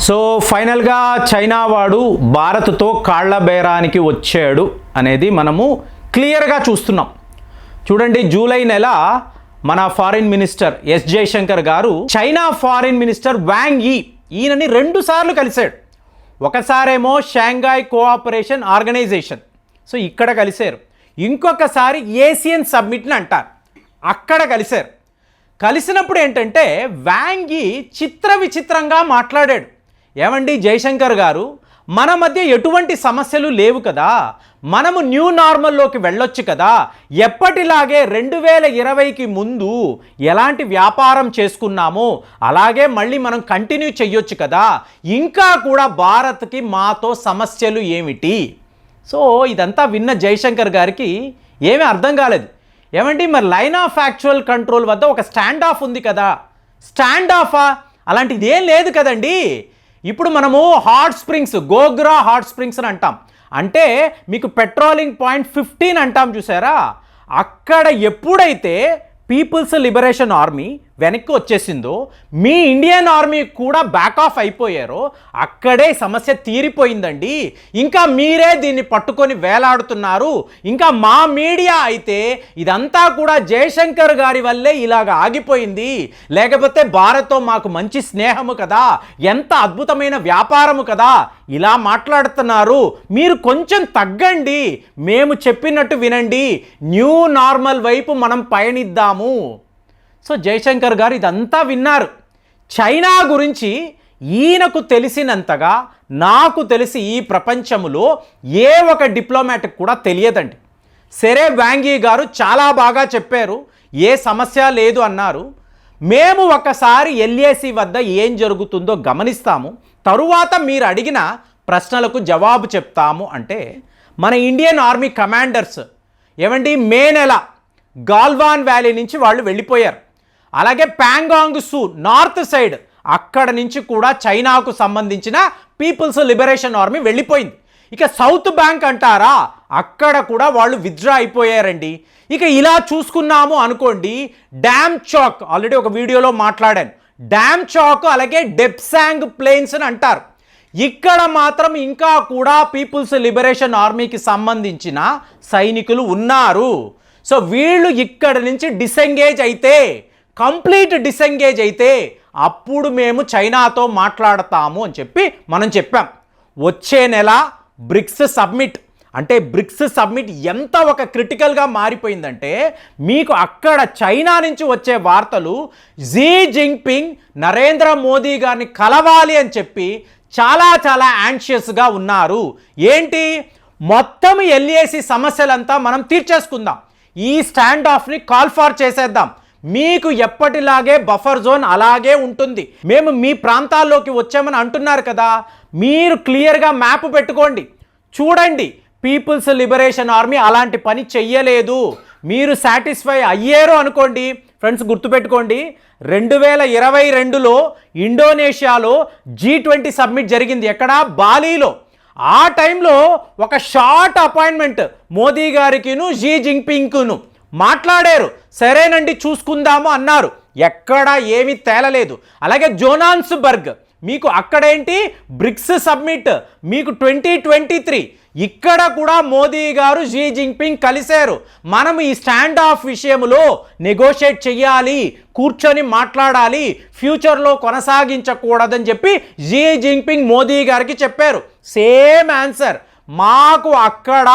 So ఫైనల్గా China వాడు భారత్తో కాళ్ళ బేరానికి వచ్చాడు అనేది మనము క్లియర్గా చూస్తున్నాం. చూడండి జూలై నెల మన ఫారిన్ మినిస్టర్ ఎస్ జయశంకర్ గారు చైనా ఫారిన్ మినిస్టర్ వ్యాంగ్ ఈ ఈయనని రెండు సార్లు కలిశాడు. ఒకసారేమో షాంఘాయ్ కోఆపరేషన్ ఆర్గనైజేషన్. సో ఇక్కడ కలిశారు. ఇంకొకసారి ఏసియన్ సబ్మిట్ని అంటారు. అక్కడ కలిశారు. కలిసినప్పుడు ఏంటంటే వ్యాంగి చిత్ర విచిత్రంగా మాట్లాడాడు. ఏమండి జయశంకర్ గారు? మన మధ్య ఎటువంటి సమస్యలు లేవు కదా? మనము న్యూ నార్మల్లోకి వెళ్ళొచ్చు కదా? ఎప్పటిలాగే రెండు వేల ఇరవైకి ముందు ఎలాంటి వ్యాపారం చేసుకున్నామో అలాగే మళ్ళీ మనం కంటిన్యూ చెయ్యొచ్చు కదా? ఇంకా కూడా భారత్కి మాతో సమస్యలు ఏమిటి? సో ఇదంతా విన్న జయశంకర్ గారికి ఏమీ అర్థం కాలేదు. ఏమండి మరి లైన్ ఆఫ్ యాక్చువల్ కంట్రోల్ వద్ద ఒక స్టాండ్ ఆఫ్ ఉంది కదా? స్టాండ్ ఆఫా? అలాంటిది ఏం లేదు కదండి. ఇప్పుడు మనము hot springs Gogra hot springs అని అంటాం. అంటే మీకు పెట్రోలింగ్ పాయింట్ ఫిఫ్టీన్ అంటాం చూసారా? అక్కడ ఎప్పుడైతే పీపుల్స్ లిబరేషన్ ఆర్మీ వెనక్కి వచ్చేసిందో మీ ఇండియన్ ఆర్మీ కూడా బ్యాక్ ఆఫ్ అయిపోయారో అక్కడే సమస్య తీరిపోయిందండి. ఇంకా మీరే దీన్ని పట్టుకొని వేలాడుతున్నారు. ఇంకా మా మీడియా అయితే ఇదంతా కూడా జయశంకర్ గారి వల్లే ఇలాగ ఆగిపోయింది. లేకపోతే భారత్తో మాకు మంచి స్నేహము కదా ఎంత అద్భుతమైన వ్యాపారము కదా ఇలా మాట్లాడుతున్నారు. మీరు కొంచెం తగ్గండి. మేము చెప్పినట్టు వినండి. న్యూ నార్మల్ వైపు మనం పయనిద్దాము. సో జయశంకర్ గారు ఇదంతా విన్నారు. చైనా గురించి ఈయనకు తెలిసినంతగా నాకు తెలిసి ఈ ప్రపంచంలో ఏ ఒక డిప్లొమాటిక్ కూడా తెలియదండి. సరే వ్యాంగీ గారు చాలా బాగా చెప్పారు. ఏ సమస్య లేదు అన్నారు. మేము ఒకసారి ఎల్ఏసి వద్ద ఏం జరుగుతుందో గమనిస్తాము. తరువాత మీరు అడిగిన ప్రశ్నలకు జవాబు చెప్తాము అంటే మన ఇండియన్ ఆర్మీ కమాండర్స్ ఏమండి మే నెల గాల్వాన్ వ్యాలీ నుంచి వాళ్ళు వెళ్ళిపోయారు. అలాగే ప్యాంగాంగ్ సూ నార్త్ సైడ్ అక్కడ నుంచి కూడా చైనాకు సంబంధించిన పీపుల్స్ లిబరేషన్ ఆర్మీ వెళ్ళిపోయింది. ఇక సౌత్ బ్యాంక్ అంటారా? అక్కడ కూడా వాళ్ళు విత్డ్రా అయిపోయారండి. ఇక ఇలా చూసుకున్నాము అనుకోండి డ్యామ్ చాక్ ఆల్రెడీ ఒక వీడియోలో మాట్లాడాను. డ్యామ్ చాక్ అలాగే డెప్సాంగ్ ప్లేన్స్ అని అంటారు. ఇక్కడ మాత్రం ఇంకా కూడా పీపుల్స్ లిబరేషన్ ఆర్మీకి సంబంధించిన సైనికులు ఉన్నారు. సో వీళ్ళు ఇక్కడ నుంచి డిసెంగేజ్ అయితే కంప్లీట్ డిసెంగేజ్ అయితే అప్పుడు మేము చైనాతో మాట్లాడతాము అని చెప్పి మనం చెప్పాం. వచ్చే నెల బ్రిక్స్ సబ్మిట్. అంటే బ్రిక్స్ సబ్మిట్ ఎంత ఒక క్రిటికల్గా మారిపోయిందంటే మీకు అక్కడ చైనా నుంచి వచ్చే వార్తలు జీ జింగ్పింగ్ నరేంద్ర మోదీ గారిని కలవాలి అని చెప్పి చాలా చాలా యాంగ్షియస్గా ఉన్నారు. ఏంటి? మొత్తం ఎల్ఏసి సమస్యలంతా మనం తీర్చేసుకుందాం. ఈ స్టాండ్ ఆఫ్ని కాల్ ఫార్ చేసేద్దాం. మీకు ఎప్పటిలాగే బఫర్ జోన్ అలాగే ఉంటుంది. మేము మీ ప్రాంతాల్లోకి వచ్చామని అంటున్నారు కదా. మీరు క్లియర్గా మ్యాప్ పెట్టుకోండి. చూడండి పీపుల్స్ లిబరేషన్ ఆర్మీ అలాంటి పని చెయ్యలేదు. మీరు సాటిస్ఫై అయ్యారు అనుకోండి. ఫ్రెండ్స్ గుర్తుపెట్టుకోండి. రెండు వేల ఇరవై రెండులో ఇండోనేషియాలో జీ ట్వంటీ సబ్మిట్ జరిగింది. ఎక్కడ? బాలీలో. ఆ టైంలో ఒక షార్ట్ అపాయింట్మెంట్ మోదీ గారికిను జీ జింగ్పింగ్కును మాట్లాడారు. సరేనండి చూసుకుందాము అన్నారు. ఎక్కడా ఏమీ తేలలేదు. అలాగే జోనాన్స్బర్గ్ మీకు అక్కడేంటి? బ్రిక్స్ సబ్మిట్ మీకు ట్వంటీ ట్వంటీ త్రీ. ఇక్కడ కూడా మోదీ గారు జీ జింగ్పింగ్ కలిశారు. మనం ఈ స్టాండ్ ఆఫ్ విషయంలో నెగోషియేట్ చేయాలి కూర్చొని మాట్లాడాలి ఫ్యూచర్లో కొనసాగించకూడదని చెప్పి జీ జింగ్పింగ్ మోదీ గారికి చెప్పారు. Same answer. మాకు అక్కడ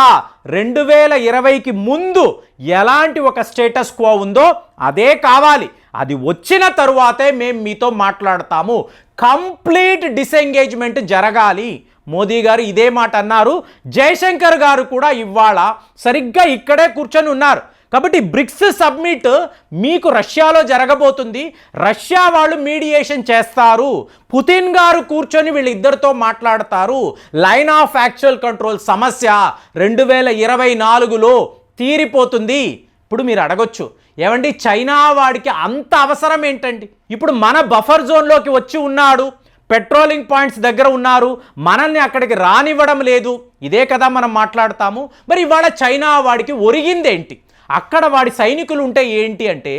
రెండు వేల ఇరవైకి ముందు ఎలాంటి ఒక స్టేటస్ క్వో ఉందో అదే కావాలి. అది వచ్చిన తరువాతే మేము మీతో మాట్లాడతాము. కంప్లీట్ డిసెంగేజ్మెంట్ జరగాలి. మోదీ గారు ఇదే మాట అన్నారు. జయశంకర్ గారు కూడా ఇవాళ సరిగ్గా ఇక్కడే కూర్చొని ఉన్నారు. కాబట్టి బ్రిక్స్ సబ్మిట్ మీకు రష్యాలో జరగబోతుంది. రష్యా వాళ్ళు మీడియేషన్ చేస్తారు. పుతిన్ గారు కూర్చొని వీళ్ళిద్దరితో మాట్లాడతారు. లైన్ ఆఫ్ యాక్చువల్ కంట్రోల్ సమస్య. రెండు వేల ఇరవై నాలుగులో తీరిపోతుంది. ఇప్పుడు మీరు అడగొచ్చు ఏమండి చైనా వాడికి అంత అవసరం ఏంటండి? ఇప్పుడు మన బఫర్ జోన్లోకి వచ్చి ఉన్నాడు పెట్రోలింగ్ పాయింట్స్ దగ్గర ఉన్నారు మనల్ని అక్కడికి రానివ్వడం లేదు. ఇదే కదా మనం మాట్లాడతాము. మరి ఇవాళ చైనా వాడికి ఒరిగిందేంటి? అక్కడ వాడి సైనికులు ఉంటే ఏంటి అంటే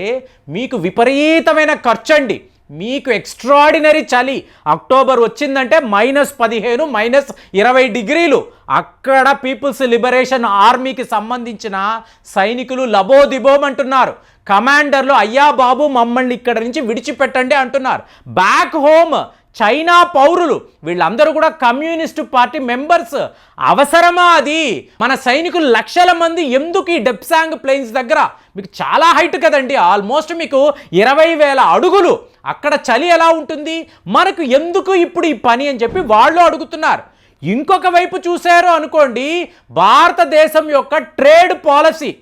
మీకు విపరీతమైన ఖర్చు అండి మీకు ఎక్స్ట్రాడినరీ చలి. అక్టోబర్ వచ్చిందంటే మైనస్ పదిహేను మైనస్ ఇరవై డిగ్రీలు. అక్కడ పీపుల్స్ లిబరేషన్ ఆర్మీకి సంబంధించిన సైనికులు లబోదిబోమంటున్నారు. కమాండర్లు అయ్యా బాబు మమ్మల్ని ఇక్కడ నుంచి విడిచిపెట్టండి అంటున్నారు. బ్యాక్ హోమ్ చైనా పౌరులు వీళ్ళందరూ కూడా కమ్యూనిస్టు పార్టీ మెంబర్స్. అవసరమా అది? మన సైనికులు లక్షల మంది ఎందుకు ఈ డెప్సాంగ్ ప్లేన్స్ దగ్గర? మీకు చాలా హైట్ కదండి ఆల్మోస్ట్ మీకు ఇరవై వేల అడుగులు. అక్కడ చలి ఎలా ఉంటుంది? మనకు ఎందుకు ఇప్పుడు ఈ పని అని చెప్పి వాళ్ళు అడుగుతున్నారు. ఇంకొక వైపు చూశారు అనుకోండి భారతదేశం యొక్క ట్రేడ్ పాలసీ.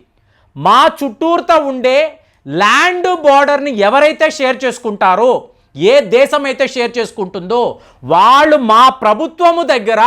మా చుట్టూరుతా ఉండే ల్యాండ్ బార్డర్ని ఎవరైతే షేర్ చేసుకుంటారో ఏ దేశం అయితే షేర్ చేసుకుంటుందో వాళ్ళు మా ప్రభుత్వము దగ్గర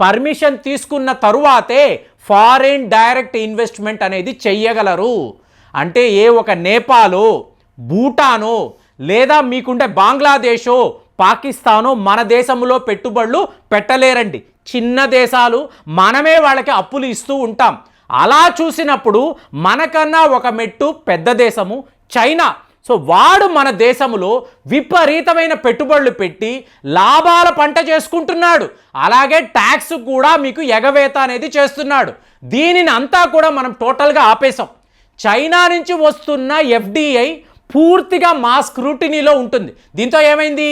పర్మిషన్ తీసుకున్న తరువాతే ఫారిన్ డైరెక్ట్ ఇన్వెస్ట్మెంట్ అనేది చెయ్యగలరు. అంటే ఏ ఒక నేపాలో భూటానో లేదా మీకుండే బంగ్లాదేశో పాకిస్తాను మన దేశంలో పెట్టుబడులు పెట్టలేరండి. చిన్న దేశాలు మనమే వాళ్ళకి అప్పులు ఇస్తూ ఉంటాం. అలా చూసినప్పుడు మనకన్నా ఒక మెట్టు పెద్ద దేశము చైనా. సో వాడు మన దేశంలో విపరీతమైన పెట్టుబడులు పెట్టి లాభాల పంట చేసుకుంటున్నాడు. అలాగే ట్యాక్స్ కూడా మీకు ఎగవేత అనేది చేస్తున్నాడు. దీనిని అంతా కూడా మనం టోటల్గా ఆపేసాం చైనా నుంచి వస్తున్న ఎఫ్డిఐ పూర్తిగా మా స్క్రూటినీలో ఉంటుంది. దీంతో ఏమైంది?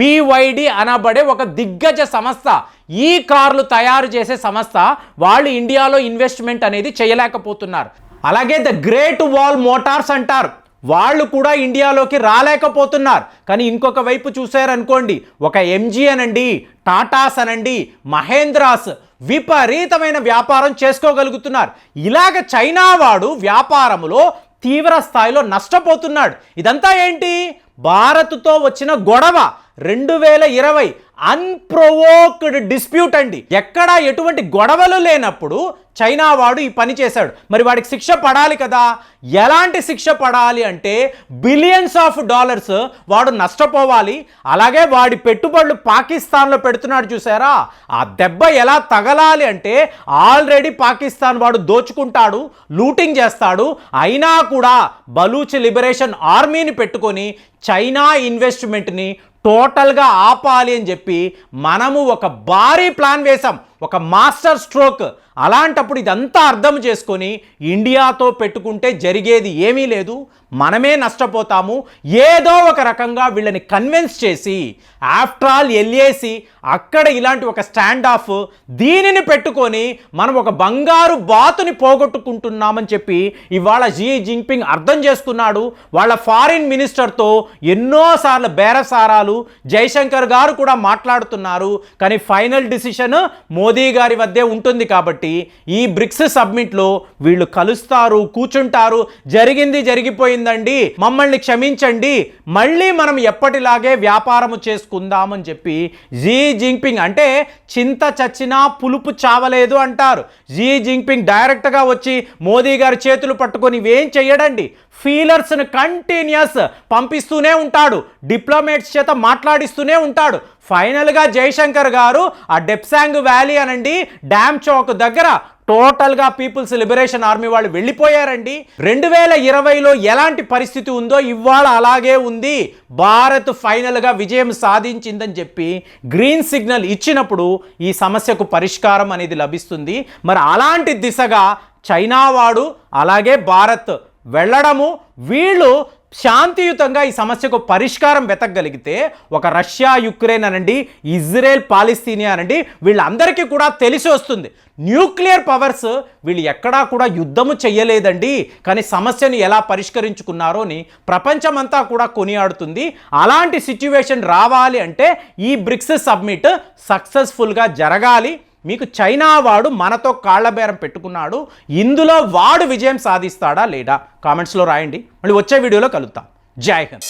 బీవైడి అనబడే ఒక దిగ్గజ సంస్థ ఈ కార్లు తయారు చేసే సంస్థ వాళ్ళు ఇండియాలో ఇన్వెస్ట్మెంట్ అనేది చేయలేకపోతున్నారు. అలాగే ద గ్రేట్ వాల్ మోటార్స్ అంటారు. వాళ్ళు కూడా ఇండియాలోకి రాలేకపోతున్నారు. కానీ ఇంకొక వైపు చూసారనుకోండి ఒక ఎంజీ అనండి టాటాస్ అనండి మహేంద్రాస్ విపరీతమైన వ్యాపారం చేసుకోగలుగుతున్నారు. ఇలాగ చైనా వాడు వ్యాపారములో తీవ్ర స్థాయిలో నష్టపోతున్నాడు. ఇదంతా ఏంటి? భారత్తో వచ్చిన గొడవ. రెండు వేల ఇరవై అన్ప్రొవోక్డ్ డిస్ప్యూట్ అండి. ఎక్కడా ఎటువంటి గొడవలు లేనప్పుడు చైనా వాడు ఈ పని చేశాడు. మరి వాడికి శిక్ష పడాలి కదా? ఎలాంటి శిక్ష పడాలి అంటే బిలియన్స్ ఆఫ్ డాలర్స్ వాడు నష్టపోవాలి. అలాగే వాడి పెట్టుబడులు పాకిస్తాన్లో పెడుతున్నాడు చూసారా? ఆ దెబ్బ ఎలా తగలాలి అంటే ఆల్రెడీ పాకిస్తాన్ వాడు దోచుకుంటాడు లూటింగ్ చేస్తాడు. అయినా కూడా బలూచ్ లిబరేషన్ ఆర్మీని పెట్టుకొని చైనా ఇన్వెస్ట్మెంట్ని టోటల్గా ఆపాలి అని చెప్పి మనము ఒక భారీ ప్లాన్ వేసాం ఒక మాస్టర్ స్ట్రోక్. అలాంటప్పుడు ఇదంతా అర్థం చేసుకొని ఇండియాతో పెట్టుకుంటే జరిగేది ఏమీ లేదు మనమే నష్టపోతాము ఏదో ఒక రకంగా వీళ్ళని కన్విన్స్ చేసి ఆఫ్టర్ ఆల్ ఎల్ఏసి అక్కడ ఇలాంటి ఒక స్టాండ్ ఆఫ్ దీనిని పెట్టుకొని మనం ఒక బంగారు బాతుని పోగొట్టుకుంటున్నామని చెప్పి ఇవాళ జీ జింగ్పింగ్ అర్థం చేసుకున్నాడు. వాళ్ళ ఫారిన్ మినిస్టర్తో ఎన్నోసార్లు బేరసారాలు జైశంకర్ గారు కూడా మాట్లాడుతున్నారు. కానీ ఫైనల్ డిసిషన్ మోదీ గారి వద్దే ఉంటుంది కాబట్టి ఈ బ్రిక్స్ సబ్మిట్లో వీళ్ళు కలుస్తారు కూర్చుంటారు. జరిగింది జరిగిపోయిందండి. మమ్మల్ని క్షమించండి. మళ్ళీ మనం ఎప్పటిలాగే వ్యాపారము చేసుకుందామని చెప్పి జీ జింగ్పింగ్ అంటే చింత చచ్చినా పులుపు చావలేదు అంటారు. జీ జింగ్పింగ్ డైరెక్ట్గా వచ్చి మోదీ గారి చేతులు పట్టుకొని ఇవేం చెయ్యడండి? ఫీలర్స్ను కంటిన్యూస్ పంపిస్తూనే ఉంటాడు. డిప్లొమేట్స్ చేత మాట్లాడిస్తూనే ఉంటాడు. ఫైనల్గా జయశంకర్ గారు ఆ డెప్సాంగ్ వ్యాలీ అనండి డ్యామ్ చౌక్ దగ్గర టోటల్గా పీపుల్స్ లిబరేషన్ ఆర్మీ వాళ్ళు వెళ్ళిపోయారండి. రెండు వేల ఇరవైలో ఎలాంటి పరిస్థితి ఉందో ఇవాళ అలాగే ఉంది. భారత్ ఫైనల్గా విజయం సాధించిందని చెప్పి గ్రీన్ సిగ్నల్ ఇచ్చినప్పుడు ఈ సమస్యకు పరిష్కారం అనేది లభిస్తుంది. మరి అలాంటి దిశగా చైనా వాడు అలాగే భారత్ వెళ్ళడము వీళ్ళు శాంతియుతంగా ఈ సమస్యకు పరిష్కారం వెతకగలిగితే ఒక రష్యా యుక్రెయిన్ అనండి ఇజ్రాయెల్ పాలిస్తీనియా అనండి వీళ్ళందరికీ కూడా తెలిసి వస్తుంది. న్యూక్లియర్ పవర్స్ వీళ్ళు ఎక్కడా కూడా యుద్ధము చెయ్యలేదండి. కానీ సమస్యను ఎలా పరిష్కరించుకున్నారో అని ప్రపంచమంతా కూడా కొనియాడుతుంది. అలాంటి సిచ్యువేషన్ రావాలి అంటే ఈ బ్రిక్స్ సబ్మిట్ సక్సెస్ఫుల్గా జరగాలి. మీకు చైనా వాడు మనతో కాళ్ళ బేరం పెట్టుకున్నాడు ఇందులో వాడు విజయం సాధిస్తాడా లేడా కామెంట్స్లో రాయండి. మళ్ళీ వచ్చే వీడియోలో కలుద్దాం. జై హింద్.